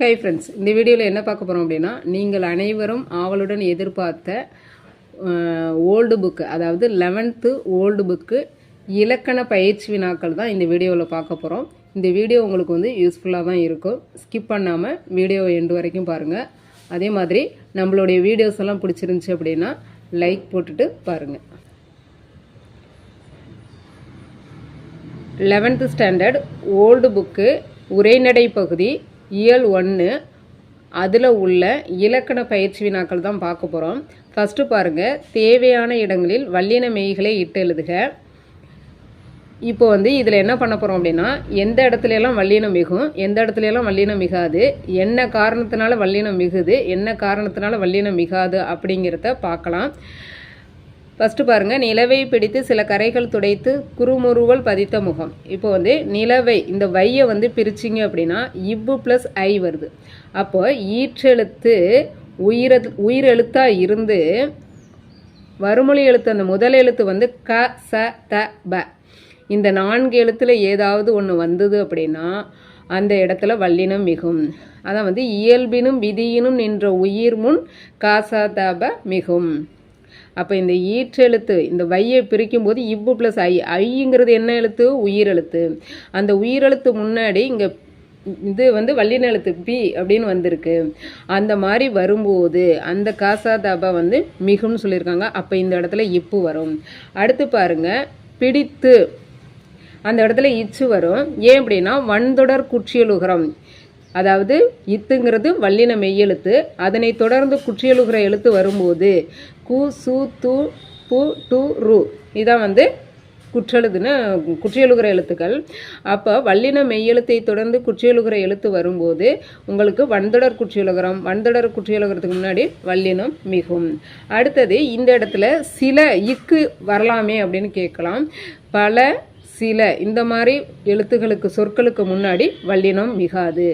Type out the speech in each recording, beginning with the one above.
Hi friends இந்த வீடியோவில் என்ன பார்க்க போகிறோம் அப்படின்னா நீங்கள் அனைவரும் ஆவலுடன் எதிர்பார்த்த ஓல்டு புக்கு அதாவது லெவன்த்து ஓல்டு புக்கு இலக்கண பயிற்சி வினாக்கள் தான் இந்த வீடியோவில் பார்க்க போகிறோம் இந்த வீடியோ உங்களுக்கு வந்து யூஸ்ஃபுல்லாக தான் இருக்கும். ஸ்கிப் பண்ணாமல் வீடியோ எண்டு வரைக்கும் பாருங்கள் அதே மாதிரி நம்மளுடைய வீடியோஸ் எல்லாம் பிடிச்சிருந்துச்சி அப்படின்னா லைக் போட்டுட்டு பாருங்கள் லெவன்த்து ஸ்டாண்டர்ட் ஓல்டு புக்கு உரைநடை பகுதி இயல் ஒன்று அதில் உள்ள இலக்கண பயிற்சி வினாக்கள் தான் பார்க்க போகிறோம் ஃபஸ்ட்டு பாருங்கள் தேவையான இடங்களில் வல்லின மெய்களை இட்டு எழுதுக. இப்போ வந்து இதில் என்ன பண்ண போகிறோம் அப்படின்னா எந்த இடத்துல எல்லாம் வல்லினம் மிகும் எந்த இடத்துல எல்லாம் வல்லினம் மிகாது என்ன காரணத்தினால வல்லினம் மிகுது என்ன காரணத்தினால வல்லினம் மிகாது அப்படிங்கிறத பார்க்கலாம். ஃபஸ்ட்டு பாருங்கள் நிலவை பிடித்து சில கரைகள் துடைத்து குறுமுறுவல் பதித்த முகம். இப்போ வந்து நிலவை இந்த வையை வந்து பிரிச்சிங்க அப்படின்னா இப்பு ப்ளஸ் ஐ வருது. அப்போ ஈற்றெழுத்து உயிர உயிரெழுத்தாக இருந்து வறுமொழி எழுத்து அந்த முதல் எழுத்து வந்து க ச த ப. இந்த நான்கு எழுத்தில் ஏதாவது ஒன்று வந்தது அப்படின்னா அந்த இடத்துல வல்லினம் மிகும். அதான் வந்து இயல்பினும் விதியினும் நின்ற உயிர் முன் காசாதாப மிகும். அப்போ இந்த ஈற்றெழுத்து இந்த வையை பிரிக்கும் போது இவ்வு ப்ளஸ் ஐ ஐங்கிறது என்ன எழுத்து? உயிரெழுத்து அந்த உயிரெழுத்து முன்னாடி இங்கே இது வந்து வல்லின எழுத்து பி அப்படின்னு வந்திருக்கு. அந்த மாதிரி வரும்போது அந்த காசா தாபா வந்து மிகும்னு சொல்லியிருக்காங்க. அப்போ இந்த இடத்துல இப்பு வரும். அடுத்து பாருங்க பிடித்து. அந்த இடத்துல இச்சு வரும். ஏன் அப்படின்னா வன்தொடர் குற்றியலுகரம். அதாவது இத்துங்கிறது வல்லின மெய்யெழுத்து. அதனை தொடர்ந்து குற்றியலுகிற எழுத்து வரும்போது கு சு து பு டு ரு. இதான் வந்து குற்றெழுதுன்னு குற்றியலுகிற எழுத்துக்கள். அப்போ வல்லின மெய்யெழுத்தை தொடர்ந்து குற்றியலுகிற எழுத்து வரும்போது உங்களுக்கு வன்தொடர் குற்றியலுகரம் வன்தொடர் குற்றியலுகிறதுக்கு முன்னாடி வல்லினம் மிகும். அடுத்தது இந்த இடத்துல சில இக்கு வரலாமே அப்படின்னு கேட்கலாம். பல சில இந்த மாதிரி எழுத்துகளுக்கு சொற்களுக்கு முன்னாடி வல்லினம் மிகாது.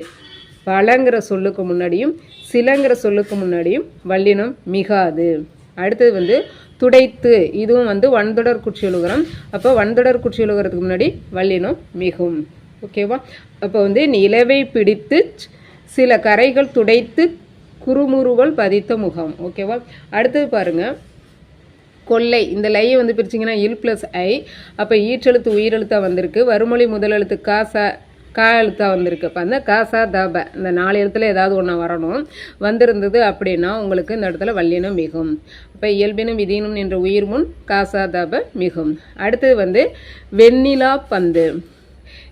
பலங்கிற சொல்லுக்கு முன்னாடியும் சிலங்கிற சொல்லுக்கு முன்னாடியும் வல்லினம் மிகாது. அடுத்தது வந்து துடைத்து இதுவும் வந்து வன்தொடர் குற்றியலுகரம். அப்போ வன்தொடர் குற்றியலுகரத்துக்கு முன்னாடி வல்லினம் மிகும். ஓகேவா அப்போ வந்து நிலவை பிடித்து சில கரைகள் துடைத்து குறுமுறுவல் பதித்த முகம். ஓகேவா அடுத்தது பாருங்கள் கொள்ளை. இந்த லையை வந்து பிரிச்சிங்கன்னா இல் ப்ளஸ் ஐ அப்போ ஈற்றெழுத்து உயிரெழுத்தாக வந்திருக்கு. வறுமொழி முதலெழுத்து காசா கா எழுத்தாக வந்திருக்கு. அப்போ அந்த காசா தப இந்த நாலு எழுத்தில் ஏதாவது ஒன்று வரணும். வந்திருந்தது அப்படின்னா உங்களுக்கு இந்த இடத்துல வல்லினம் மிகும். இப்போ இயல்பினும் விதியினும் என்ற உயிர் முன் காசா தப மிகும். அடுத்தது வந்து வெண்ணிலா பந்து.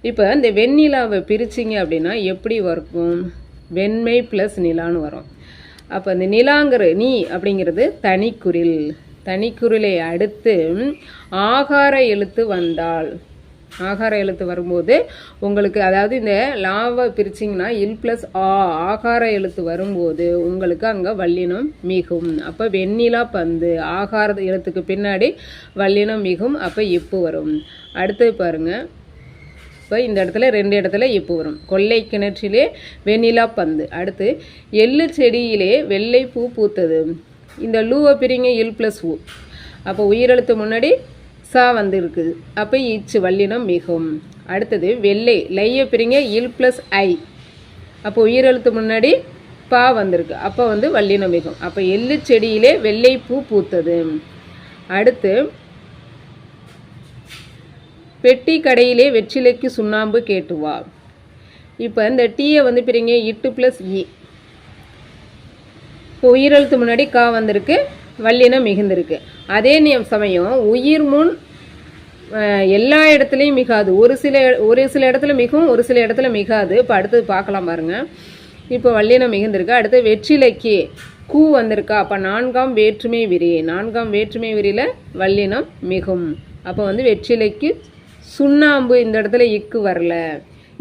இப்போ இந்த வெண்ணிலாவை பிரிச்சிங்க அப்படின்னா எப்படி வரும்? வெண்மை ப்ளஸ் நிலான்னு வரும். அப்போ இந்த நிலாங்கிற நீ அப்படிங்கிறது தனிக்குறில் தனிக்குரிலை அடுத்து ஆகார எழுத்து வந்தால். ஆகார எழுத்து வரும்போது உங்களுக்கு அதாவது இந்த லாவை பிரிச்சிங்கன்னா இல் ப்ளஸ் ஆ ஆகார எழுத்து வரும்போது உங்களுக்கு அங்கே வல்லினம் மிகும். அப்போ வெண்ணிலா பந்து ஆகார எழுத்துக்கு பின்னாடி வல்லினம் மிகும் அப்போ இப்பு வரும். அடுத்தது பாருங்கள் இப்போ இந்த இடத்துல ரெண்டு இடத்துல இப்பு வரும். கொள்ளை கிணற்றிலே வெண்ணிலா பந்து. அடுத்து எள்ளு செடியிலே வெள்ளை பூ பூத்தது. இந்த லூவை பிரிங்க இல் ப்ளஸ் ஊ அப்போ உயிரெழுத்து முன்னாடி சா வந்து இருக்குது. அப்போ இச்சு வல்லினம் மிகும். அடுத்தது வெள்ளை லைய பிரிங்க இல் ப்ளஸ் ஐ. அப்போ உயிரெழுத்து முன்னாடி பா வந்திருக்கு. அப்போ வந்து வல்லினம் மிகும். அப்போ எள்ளு செடியிலே வெள்ளை பூ பூத்தது. அடுத்து பெட்டி கடையிலே வெற்றிலைக்கு சுண்ணாம்பு கேட்டுவா. இப்போ இந்த டீயை வந்து பிரிங்க இட்டு ப்ளஸ் இ. இப்போ உயிரெழுத்து முன்னாடி கா வந்திருக்கு. வல்லினம் மிகுந்திருக்கு. அதே சமயம் உயிர் முன் எல்லா இடத்துலையும் மிகாது. ஒரு சில ஒரு சில இடத்துல மிகும் ஒரு சில இடத்துல மிகாது. இப்போ அடுத்தது பார்க்கலாம் பாருங்க. இப்போ வல்லினம் மிகுந்திருக்கு. அடுத்து வெற்றிலைக்கு கூ வந்திருக்கா. அப்போ நான்காம் வேற்றுமை விரி. நான்காம் வேற்றுமை விரியில் வல்லினம் மிகும். அப்போ வந்து வெற்றிலைக்கு சுண்ணாம்பு இந்த இடத்துல இக்கு வரல.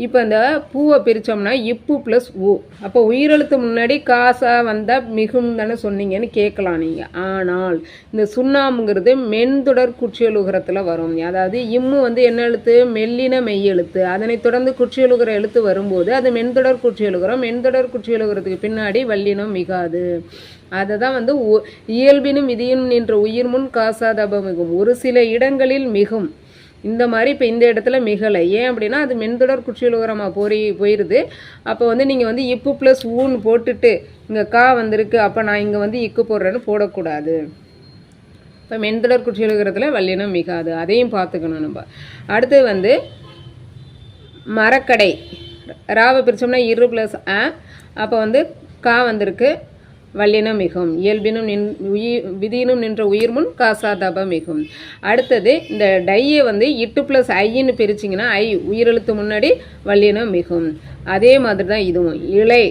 இப்போ இந்த பூவை பிரித்தோம்னா இப்பு ப்ளஸ் ஊ அப்போ உயிரெழுத்து முன்னாடி காசாக வந்தால் மிகும் தானே சொன்னீங்கன்னு கேட்கலாம் நீங்கள் ஆனால் இந்த சுண்ணாம்புங்கிறது மென்தொடர் குற்றியலுகரத்தில் வரும். அதாவது இம்மு வந்து என்ன எழுத்து? மெல்லின மெய் எழுத்து அதனைத் தொடர்ந்து குற்றியலுகிற எழுத்து வரும்போது அது மென்தொடர் குற்றியலுகரம். மென்தொடர் குற்றியலுகரத்துக்கு பின்னாடி வல்லினம் மிகாது. அதை தான் வந்து இயல்பினும் விதியினும் நின்ற உயிர் முன் காசாதப மிகும். ஒரு சில இடங்களில் மிகும். இந்த மாதிரி இப்போ இந்த இடத்துல மிகலை. ஏன் அப்படின்னா அது மென்தொடர் குற்றியலுகரமாக போய் போயிடுது அப்போ வந்து நீங்கள் வந்து இப்பு ப்ளஸ் ஊன்னு போட்டுட்டு இங்கே கா வந்திருக்கு அப்போ நான் இங்கே வந்து இக்கு போடுறேன்னு போடக்கூடாது. இப்போ மென்தொடர் குற்றியலுகரத்தில் வல்லினம் மிகாது. அதையும் பார்த்துக்கணும் நம்ம. அடுத்து வந்து மரக்கடை. ராவை பிரித்தோம்னா இரு ப்ளஸ் ஆ அப்போ வந்து கா வந்திருக்கு வல்லினம் மிகும். இயல்பினும் நின் உயிர் விதியினும் நின்ற உயிர் முன் காசா மிகும். அடுத்தது இந்த டையை வந்து இட்டு ப்ளஸ் ஐன்னு பிரிச்சிங்கன்னா ஐ உயிரெழுத்து முன்னாடி வல்லினம் மிகும். அதே மாதிரி தான் இதுவும். இலை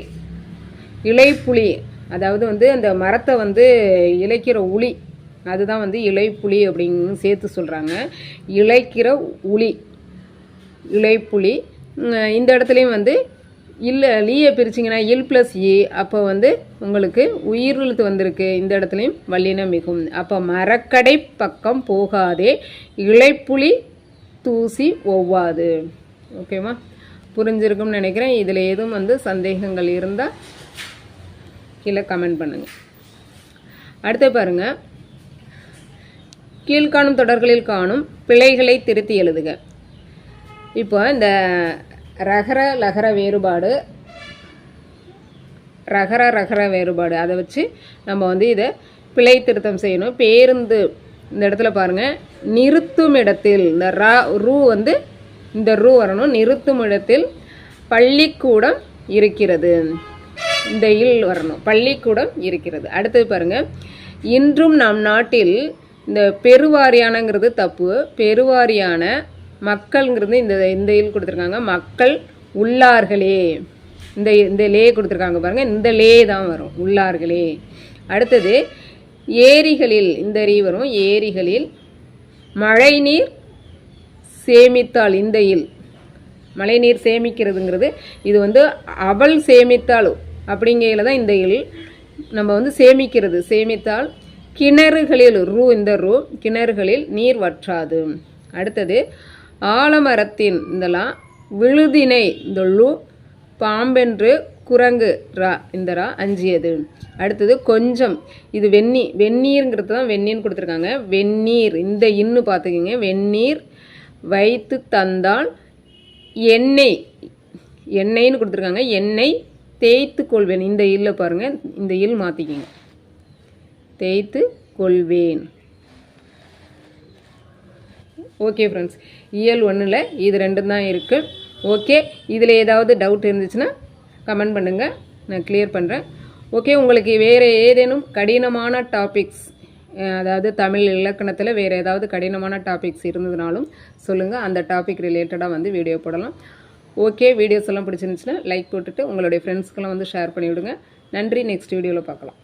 இலைப்புளி அதாவது வந்து அந்த மரத்தை வந்து இலைக்கிற உளி அதுதான் வந்து இலைப்புளி அப்படின்னு சேர்த்து சொல்கிறாங்க இலைக்கிற உளி இலைப்புளி இந்த இடத்துலையும் வந்து இல்லை லீயை பிரிச்சிங்கன்னா இல் ப்ளஸ் ஏ அப்போ வந்து உங்களுக்கு உயிரெழுத்து வந்திருக்கு. இந்த இடத்துலையும் வல்லினம் மிகும். அப்போ மரக்கடை பக்கம் போகாதே. இலைப்புலி தூசி ஒவ்வாது. ஓகேவா புரிஞ்சிருக்கும்னு நினைக்கிறேன். இதில் எதுவும் வந்து சந்தேகங்கள் இருந்தால் கீழே கமெண்ட் பண்ணுங்கள் அடுத்து பாருங்கள் கீழ்காணும் தொடர்களில் காணும் பிழைகளை திருத்தி எழுதுக. இப்போ இந்த ரகர லகர வேறுபாடு. ரகர ரகர வேறுபாடு. அதை வச்சு நம்ம வந்து இதை பிழை திருத்தம் செய்யணும். பேருந்து இந்த இடத்துல பாருங்கள் நிறுத்தும் இடத்தில் இந்த ரா ரூ வந்து இந்த ரூ வரணும். நிறுத்தும் இடத்தில் பள்ளிக்கூடம் இருக்கிறது. இந்த இல் வரணும். பள்ளிக்கூடம் இருக்கிறது. அடுத்தது பாருங்கள் இன்றும் நம் நாட்டில் இந்த பெருவாரியானங்கிறது தப்பு. பெருவாரியான மக்கள்ங்கிறது இந்த இந்த இல் கொடுத்துருக்காங்க. மக்கள் உள்ளார்களே. இந்த இந்த லே கொடுத்துருக்காங்க பாருங்க. இந்த லே தான் வரும். உள்ளார்களே. அடுத்தது ஏரிகளில் இந்த ரீ வரும். ஏரிகளில் மழைநீர் சேமித்தால் இந்த இல். மழைநீர் சேமிக்கிறதுங்கிறது இது வந்து அவள் சேமித்தாள் அப்படிங்கையில் தான் இந்த இல் நம்ம வந்து சேமிக்கிறது. சேமித்தால் கிணறுகளில் ரூ இந்த ரூ கிணறுகளில் நீர் வற்றாது. அடுத்தது ஆலமரத்தின் இந்தலாம் விழுதினை இந்த லு பாம்பென்று குரங்கு ரா இந்த ரா அஞ்சியது. அடுத்தது கொஞ்சம். இது வெந்நீ வெந்நீருங்கிறது தான் வெந்நீர்னு கொடுத்துருக்காங்க. வெந்நீர் இந்த இன்னு பார்த்துக்கிங்க. வெந்நீர் வைத்து தந்தால் எண்ணெய் எண்ணெய்னு கொடுத்துருக்காங்க. எண்ணெய் தேய்த்து கொள்வேன். இந்த இல்ல பாருங்கள் இந்த இல் மாற்றிக்கிங்க தேய்த்து கொள்வேன். ஓகே ஃப்ரெண்ட்ஸ் இயல் ஒன்றில் இது ரெண்டும் தான் இருக்குது ஓகே இதில் ஏதாவது டவுட் இருந்துச்சுன்னா கமெண்ட் பண்ணுங்கள் நான் கிளியர் பண்ணுறேன் ஓகே உங்களுக்கு வேறு ஏதேனும் கடினமான டாபிக்ஸ் அதாவது தமிழ் இலக்கணத்தில் வேறு ஏதாவது கடினமான டாபிக்ஸ் இருந்ததுனாலும் சொல்லுங்கள் அந்த டாபிக் ரிலேட்டடாக வந்து வீடியோ போடலாம். ஓகே வீடியோஸ் எல்லாம் பிடிச்சிருந்துச்சுன்னா லைக் போட்டுட்டு உங்களுடைய ஃப்ரெண்ட்ஸ்க்கெல்லாம் வந்து ஷேர் பண்ணிவிடுங்க. நன்றி நெக்ஸ்ட் வீடியோவில் பார்க்கலாம்.